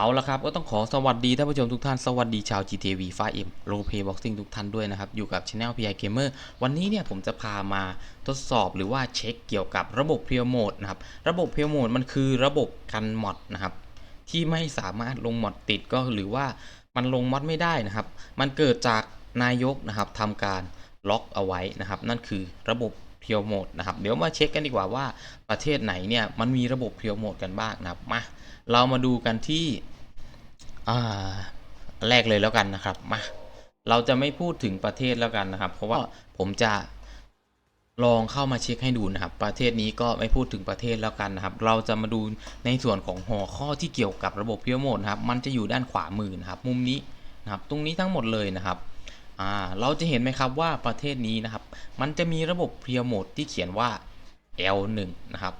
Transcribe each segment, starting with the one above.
เอาละครับ ก็ต้องขอสวัสดีท่านผู้ชมทุกท่าน สวัสดีชาว GTV ฟ้าเอ็มโรเพย์บ็อกซิ่งทุกท่านด้วยนะครับ อยู่กับ Channel PI Gamer วันนี้เนี่ยผมจะพามาทดสอบหรือว่าเช็คเกี่ยวกับระบบ p พียวโหมดนะครับ ระบบ p พียวโหมดมันคือระบบกันมอดนะครับ ที่ไม่สามารถลงมอดติดก็หรือว่ามันลงมอดไม่ได้นะครับ มันเกิดจากนายกนะครับทำการล็อกเอาไว้นะครับ นั่นคือระบบเพียวโหมดนะครับ เดี๋ยวมาเช็คกันดีกว่าว่าประเทศไหนเนี่ยมันมีระบบเพียวโหมดกันบ้างนะครับมาเรามาดูกันที่ อ่าแรกเลยแล้วกันนะครับมาเราจะไม่พูดถึงประเทศแล้วกันนะครับ เพราะว่าผมจะลองเข้ามาเช็คให้ดูนะครับ ประเทศนี้ก็ไม่พูดถึงประเทศแล้วกันนะครับ เราจะมาดูในส่วนของหัวข้อที่เกี่ยวกับระบบเพียวโหมดนะครับมันจะอยู่ด้านขวามือนะครับ มุมนี้นะครับ ตรงนี้ทั้งหมดเลยนะครับอ่าเราจะเห็นไหมครับว่าประเทศนี้นะครับ มันจะมีระบบเพียวโหมดที่เขียนว่า L1 นะครับ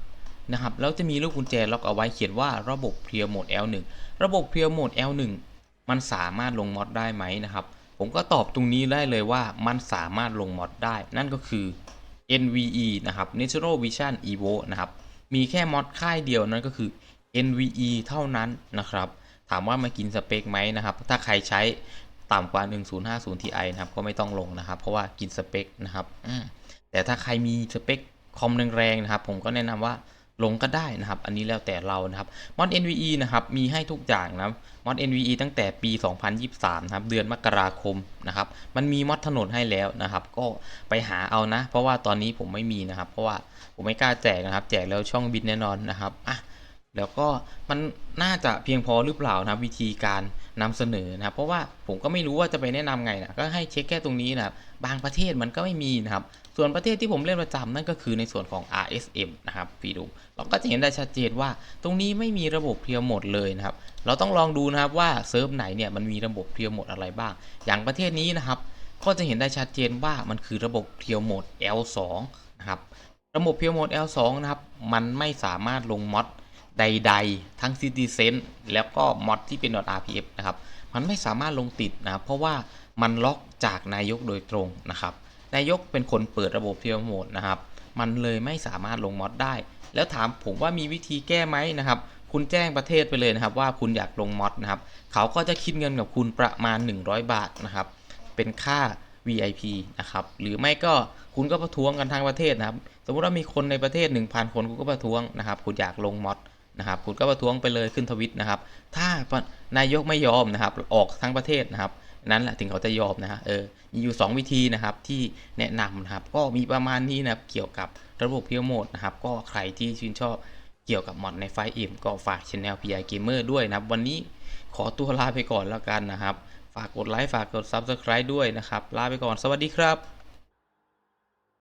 นะครับแล้วจะมีลูกกุญแจล็อกเอาไว้เขียนว่าระบบเพียวโหมด L1 ระบบเพียวโหมด L1 มันสามารถลงมอดได้ไหมนะครับ ผมก็ตอบตรงนี้ได้เลยว่ามันสามารถลงมอดได้ นั่นก็คือ NVE นะครับ Natural Vision Evo นะครับมีแค่มอดค่ายเดียวนั่นก็คือ NVE เท่านั้นนะครับ ถามว่ามากินสเปคไหมนะครับ ถ้าใครใช้ต่ำกว่า 1050 Ti นะครับ ก็ไม่ต้องลงนะครับ เพราะว่ากินสเปคนะครับอืมแต่ถ้าใครมีสเปคคอมแรงๆนะครับ ผมก็แนะนำว่า ลงก็ได้นะครับ อันนี้แล้วแต่เรานะครับมอด NVE นะครับ มีให้ทุกอย่างนะครับมอด NVE ตั้งแต่ปี 2023 นะครับ เดือนมกราคมนะครับ มันมีมอดถนนให้แล้วนะครับ ก็ไปหาเอานะ เพราะว่าตอนนี้ผมไม่มีนะครับ เพราะว่าผมไม่กล้าแจกนะครับ แจกแล้วช่องบินแน่นอนนะครับ อะ แล้วก็มันน่าจะเพียงพอหรือเปล่านะวิธีการนำเสนอนะครับ เพราะว่าผมก็ไม่รู้ว่าจะไปแนะนำไงนะก็ให้เช็คแค่ตรงนี้นะครับบางประเทศมันก็ไม่มีนะครับ ส่วนประเทศที่ผมเล่นประจำนั่นก็คือในส่วนของ RSM นะครับพี่ดูเราก็จะเห็นได้ชัดเจนว่า ตรงนี้ไม่มีระบบเพียวหมดเลยนะครับ เราต้องลองดูนะครับว่าเซิร์ฟไหนเนี่ยมันมีระบบเพียวหมดอะไรบ้าง อย่างประเทศนี้นะครับ ก็จะเห็นได้ชัดเจนว่ามันคือระบบเพียวหมด L2 นะครับระบบเพียวโหมด L2 นะครับ มันไม่สามารถลงมอด ใด ๆ ทั้ง Citizen แล้วก็มอดที่เป็น .rpf นะครับ มันไม่สามารถลงติดนะเพราะว่ามันล็อกจากนายกโดยตรงนะครับ นายกเป็นคนเปิดระบบเพียวโหมดนะครับ มันเลยไม่สามารถลงมอดได้ แล้วถามผมว่ามีวิธีแก้ไหมนะครับ คุณแจ้งประเทศไปเลยนะครับ ว่าคุณอยากลงมอดนะครับ เขาก็จะคิดเงินกับคุณประมาณ 100 บาทนะครับ เป็นค่า VIP นะครับ หรือไม่ก็คุณก็ประท้วงกันทั้งประเทศนะครับ สมมุติว่ามีคนในประเทศ 1,000 คนคุณก็ประท้วงนะครับ คุณอยากลงมอด นะครับคุณก็ประท้วงไปเลยขึ้นทวิตนะครับ ถ้านายกไม่ยอมนะครับ ออกทั้งประเทศนะครับ นั้นแหละถึงเขาจะยอมนะฮะเออมีอยู่ 2 วิธีนะครับที่แนะนำนะครับ ก็มีประมาณนี้นะครับเกี่ยวกับระบบพียวโหมดนะครับ ก็ใครที่ชื่นชอบเกี่ยวกับมอดในไฟเอ็มก็ฝากช anel PI Gamer ด้วยนะครับ วันนี้ขอตัวลาไปก่อนแล้วกันนะครับ ฝากกดไลค์ฝากกด Subscribe ด้วยนะครับ ลาไปก่อนสวัสดีครับ